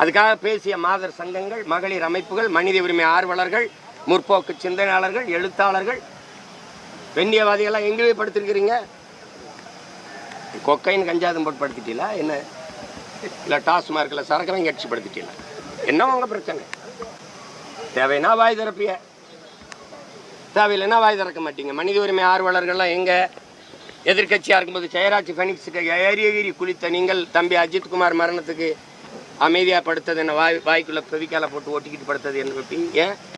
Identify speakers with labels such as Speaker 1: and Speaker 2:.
Speaker 1: அதுக்காக பேசிய மாதர் சங்கங்கள் மகளிர் அமைப்புகள் மனித உரிமை ஆர்வலர்கள் முற்போக்கு சிந்தனையாளர்கள் எழுத்தாளர்கள் பெண்ணியவாதிகள்லாம் எங்கே படுத்திருக்கிறீங்க? கொக்கைன் கஞ்சாதம் போட்டு படுத்திட்டீங்களா? என்ன? இல்லை டாஸ்மார்க்கில் சரக்கெல்லாம் வாங்கி படுத்திட்டீங்களா? என்ன உங்கள் பிரச்சனை? தேவைன்னா வாய் திறப்பிய. தேவையில்லைன்னா வாய் திறக்க மாட்டீங்க. மனித உரிமை ஆர்வலர்கள்லாம் எங்கே? எதிர்கட்சியாக இருக்கும்போது ஜெயராஜ் ஃபெனிக்ஸுக்கு ஏறி ஏறி குளித்த நீங்கள் தம்பி அஜித்குமார் மரணத்துக்கு அமைதியாக படுத்தது என்ன? வாய் வாய்க்குள்ளே பெவிக்கால போட்டு ஒட்டிக்கிட்டு படுத்தது என்ன? ஏன்